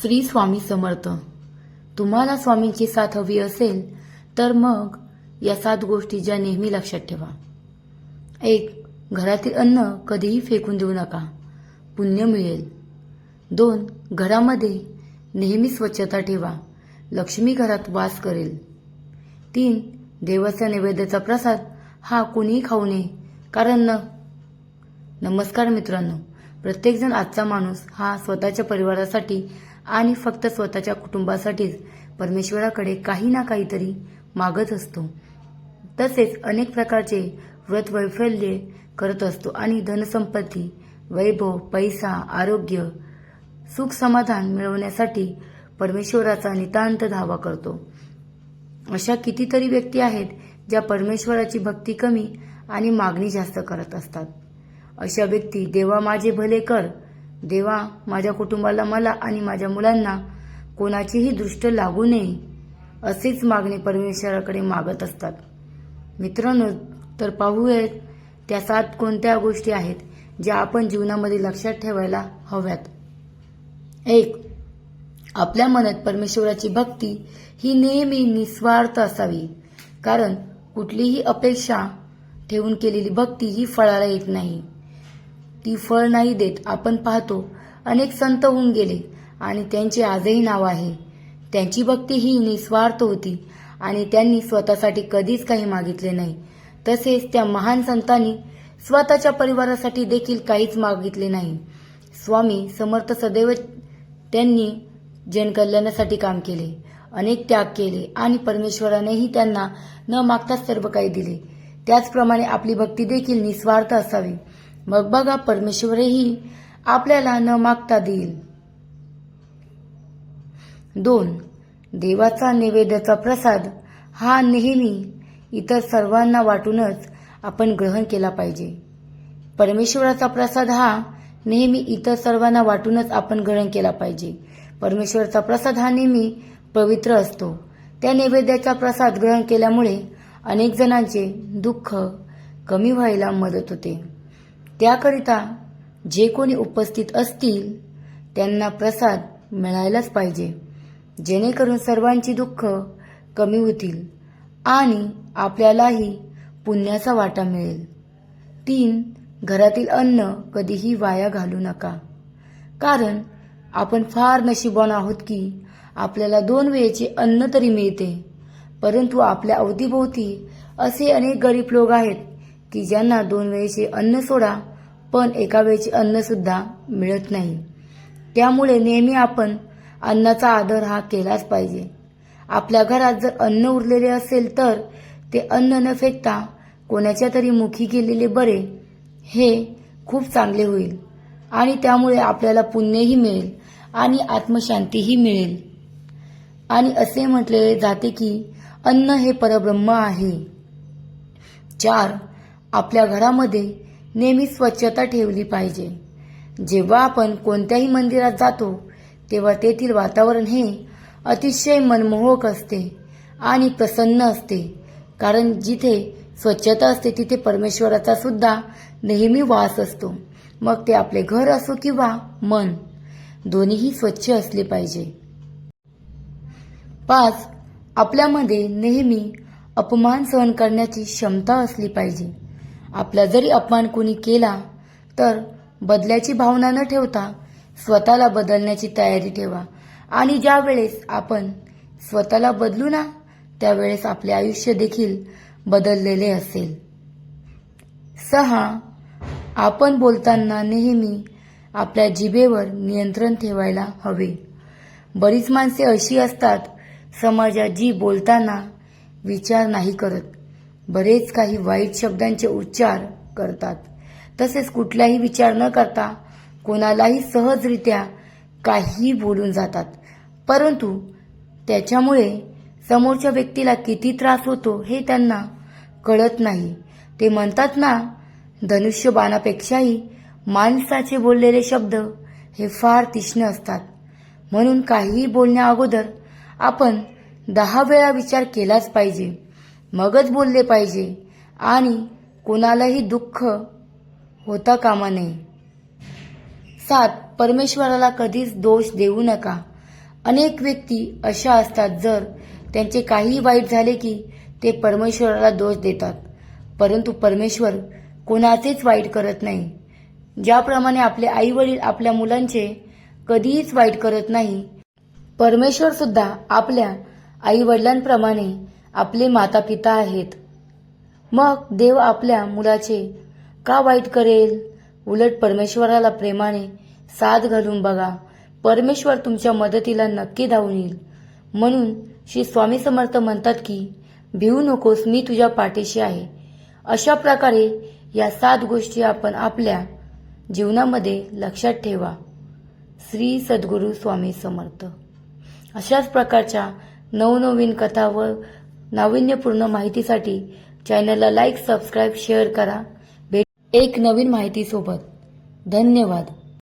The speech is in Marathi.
श्री स्वामी समर्थ. तुम्हाला स्वामींची साथ हवी असेल तर मग या सात गोष्टी ज्या नेहमी लक्षात ठेवा. एक घरातील अन्न कधीही फेकून देऊ नका. पुण्य मिळेल. दोन घरामध्ये नेहमी स्वच्छता ठेवा. लक्ष्मी घरात वास करेल. तीन देवाचा नैवेद्याचा प्रसाद हा कोणीही खाऊ नये कारण न नमस्कार मित्रांनो प्रत्येकजण आजचा माणूस हा स्वतःच्या परिवारासाठी आणि फक्त स्वतःच्या कुटुंबासाठीच परमेश्वराकडे काही ना काहीतरी मागत असतो. तसेच अनेक प्रकारचे व्रत वैफल्ये करत असतो आणि धनसंपत्ती वैभव पैसा आरोग्य सुख समाधान मिळवण्यासाठी परमेश्वराचा नितांत धावा करतो. अशा कितीतरी व्यक्ती आहेत ज्या परमेश्वराची भक्ती कमी आणि मागणी जास्त करत असतात. अशा व्यक्ती देवा माझे भले कर देवा माझ्या कुटुंबाला मला आणि माझ्या मुलांना कोणाचीही दृष्ट लागू नये अशीच मागणी परमेश्वराकडे मागत असतात. मित्रांनो तर पाहूयात त्या सात कोणत्या गोष्टी आहेत ज्या आपण जीवनामध्ये लक्षात ठेवायला हव्यात? एक आपल्या मनात परमेश्वराची भक्ती ही नेहमी निस्वार्थ असावी कारण कुठलीही अपेक्षा ठेवून केलेली भक्ती ही फळाला येत नाही. ती फळ नाही देत आपण पाहतो. अनेक संत होऊन गेले आणि त्यांचे आजही नाव आहे. त्यांची भक्ती ही निस्वार्थ होती आणि त्यांनी स्वतःसाठी कधीच काही मागितले नाही. तसेच त्या महान संतांनी स्वतःच्या परिवारासाठी देखील काहीच मागितले नाही. स्वामी समर्थ सदैव त्यांनी जनकल्याणासाठी काम केले अनेक त्याग केले आणि परमेश्वरानेही त्यांना न मागताच सर्व काही दिले. त्याचप्रमाणे आपली भक्ती देखील निस्वार्थ असावी. मग बघा परमेश्वरही आपल्याला न मागता देईल. दोन देवाचा नैवेद्याचा प्रसाद हा नेहमी इतर सर्वांना वाटूनच आपण ग्रहण केला पाहिजे. परमेश्वराचा प्रसाद हा नेहमी इतर सर्वांना वाटूनच आपण ग्रहण केला पाहिजे. परमेश्वराचा प्रसाद हा नेहमी पवित्र असतो. त्या नैवेद्याचा प्रसाद ग्रहण केल्यामुळे अनेक जणांचे दुःख कमी व्हायला मदत होते. त्याकरिता जे कोणी उपस्थित असतील त्यांना प्रसाद मिळायलाच पाहिजे. जेणेकरून सर्वांची दुःख कमी होतील आणि आपल्यालाही पुण्याचा वाटा मिळेल. तीन घरातील अन्न कधीही वाया घालू नका. कारण आपण फार नशीबवान आहोत की आपल्याला दोन वेळेचे अन्न तरी मिळते परंतु आपल्या अवतीभोवती असे अनेक गरीब लोक आहेत की ज्यांना दोन वेळेचे अन्न सोडा पण एका वेळेचे अन्नसुद्धा मिळत नाही. त्यामुळे नेहमी आपण अन्नाचा आदर हा केलाच पाहिजे. आपल्या घरात जर अन्न उरलेले असेल तर ते अन्न न फेकता कोणाच्या तरी मुखी गेलेले बरे हे खूप चांगले होईल. आणि त्यामुळे आपल्याला पुण्यही मिळेल आणि आत्मशांतीही मिळेल. आणि असे म्हटले जाते की अन्न हे परब्रह्म आहे. चार आपल्या घरामध्ये नेहमी स्वच्छता ठेवली पाहिजे. जेव्हा आपण कोणत्याही मंदिरात जातो तेव्हा तेथील वातावरण हे अतिशय मनमोहक असते आणि प्रसन्न असते. कारण जिथे स्वच्छता असते तिथे परमेश्वराचा सुद्धा नेहमी वास असतो. मग ते आपले घर असो किंवा मन दोन्हीही स्वच्छ असले पाहिजे. पाच आपल्यामध्ये नेहमी अपमान सहन करण्याची क्षमता असली पाहिजे. आपला जरी अपमान कोणी केला तर बदल्याची भावना न ठेवता स्वतःला बदलण्याची तयारी ठेवा. आणि ज्या वेळेस आपण स्वतःला बदलू ना त्यावेळेस आपले आयुष्य देखील बदललेले असेल. सहा आपण बोलताना नेहमी आपल्या जिभेवर नियंत्रण ठेवायला हवे. बरीच माणसे अशी असतात समाजात जी बोलताना विचार नाही करत. बरेच काही वाईट शब्दांचे उच्चार करतात. तसेच कुठलाही विचार न करता कोणालाही सहजरित्या काहीही बोलून जातात. परंतु त्याच्यामुळे समोरच्या व्यक्तीला किती त्रास होतो हे त्यांना कळत नाही. ते म्हणतात ना धनुष्यबाणापेक्षाही माणसाचे बोललेले शब्द हे फार तीक्ष्ण असतात. म्हणून काहीही बोलण्या अगोदर आपण दहा वेळा विचार केलाच पाहिजे. मगच बोलले पाहिजे. आणि कोणालाही दुःख होता कामा नये. सात परमेश्वराला कधीच दोष देऊ नका. अनेक व्यक्ती अशा असतात जर त्यांचे काही वाईट झाले की ते परमेश्वराला दोष देतात. परंतु परमेश्वर कोणाचेच वाईट करत नाही. ज्याप्रमाणे आपले आई वडील आपल्या मुलांचे कधीच वाईट करत नाही परमेश्वर सुद्धा आपल्या आई वडिलांप्रमाणे आपले माता पिता आहेत. मग देव आपल्या मुलाचे का वाईट करेल? उलट परमेश्वराला प्रेमाने साथ घालून बघा. परमेश्वर तुमच्या मदतीला नक्की धावून येईल. म्हणून श्री स्वामी समर्थ म्हणतात की भिवू नकोस मी तुझ्या पाठीशी आहे. अशा प्रकारे या सात गोष्टी आपण आपल्या जीवनामध्ये लक्षात ठेवा. श्री सद्गुरू स्वामी समर्थ. अशाच प्रकारच्या नवनवीन कथा व नाविन्यपूर्ण माहितीसाठी चॅनलला लाईक सबस्क्राईब शेअर करा. भेट एक नवीन माहितीसोबत. धन्यवाद.